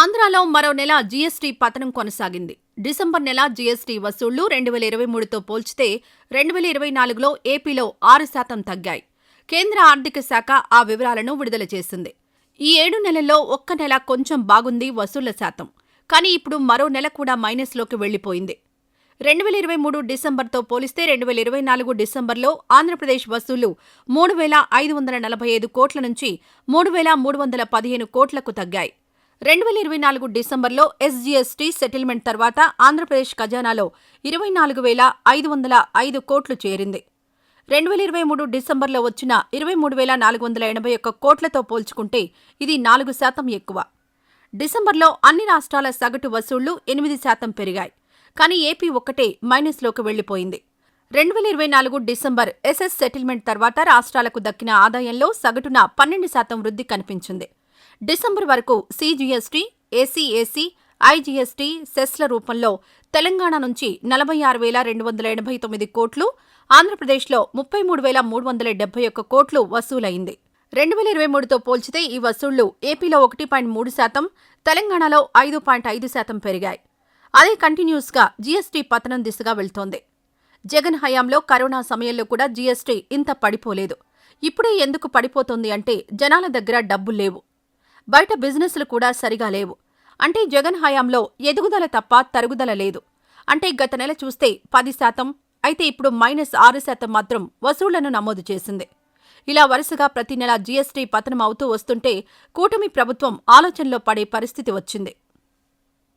ఆంధ్రాలో మరో నెల జీఎస్టీ పతనం కొనసాగింది. డిసెంబర్ నెల జీఎస్టీ వసూళ్ళు రెండు వేల ఇరవై మూడుతో పోల్చితే రెండు వేల ఇరవై నాలుగులో ఏపీలో ఆరు శాతం తగ్గాయి. కేంద్ర ఆర్థిక శాఖ ఆ వివరాలను విడుదల చేసింది. ఈ ఏడు నెలల్లో ఒక్క నెల కొంచెం బాగుంది వసూళ్ళ శాతం. కానీ ఇప్పుడు మరో నెల కూడా మైనస్లోకి వెళ్ళిపోయింది రెండు వేల ఇరవై మూడు డిసెంబర్తో పోలిస్తే రెండు వేల ఇరవై నాలుగు డిసెంబర్లో ఆంధ్రప్రదేశ్ వసూళ్ళు మూడు వేల ఐదు వందల నలభై ఐదు కోట్ల నుంచి మూడు వేల మూడు వందల పదిహేను కోట్లకు తగ్గాయి. రెండు వేల ఇరవై నాలుగు డిసెంబర్లో ఎస్జీఎస్టీ సెటిల్మెంట్ తర్వాత ఆంధ్రప్రదేశ్ ఖజానాలో ఇరవై నాలుగు వేల ఐదు వందల ఐదు కోట్లు చేరింది. రెండు వేల ఇరవై మూడు డిసెంబర్లో వచ్చిన ఇరవై మూడు వేల నాలుగు వందల ఎనభై ఒక్క కోట్లతో పోల్చుకుంటే ఇది నాలుగు శాతం ఎక్కువ. డిసెంబర్లో అన్ని రాష్ట్రాల సగటు వసూళ్ళు ఎనిమిది శాతం పెరిగాయి. కానీ ఏపీ ఒక్కటే మైనస్లోకి వెళ్ళిపోయింది రెండు వేల ఇరవై నాలుగు డిసెంబర్ ఎస్ఎస్ సెటిల్మెంట్ తర్వాత రాష్ట్రాలకు దక్కిన ఆదాయంలో సగటున పన్నెండు శాతం వృద్ధి కనిపించింది. డిసెంబర్ వరకు సీజీఎస్టీ ఏసీఏసీ ఐజీఎస్టీ సెస్ల రూపంలో తెలంగాణ నుంచి నలభై ఆరు వేల రెండు వందల ఎనభై తొమ్మిది కోట్లు ఆంధ్రప్రదేశ్లో ముప్పై మూడు వేల మూడు వందల డెబ్బై ఒక్క కోట్లు వసూలైంది. రెండు వేల ఇరవై మూడుతో పోల్చితే ఈ వసూళ్ళు ఏపీలో ఒకటి పాయింట్ మూడు శాతం తెలంగాణలో ఐదు పాయింట్ ఐదు శాతం పెరిగాయి. అదే కంటిన్యూస్గా జీఎస్టీ పతనం దిశగా వెళ్తోంది. జగన్ హయాంలో కరోనా సమయంలో కూడా జీఎస్టీ ఇంత పడిపోలేదు. ఇప్పుడే ఎందుకు పడిపోతోంది అంటే జనాల దగ్గర డబ్బులు లేవు. బయట బిజినెస్లు కూడా సరిగా లేవు. అంటే జగన్ హయాంలో ఎదుగుదల తప్ప తరుగుదల లేదు. అంటే గత నెల చూస్తే పది శాతం అయితే ఇప్పుడు మైనస్ ఆరు శాతం మాత్రం వసూళ్ళను నమోదు చేసింది. ఇలా వరుసగా ప్రతి నెల జీఎస్టీ పతనం అవుతూ వస్తుంటే కూటమి ప్రభుత్వం ఆలోచనలో పడే పరిస్థితి వచ్చింది.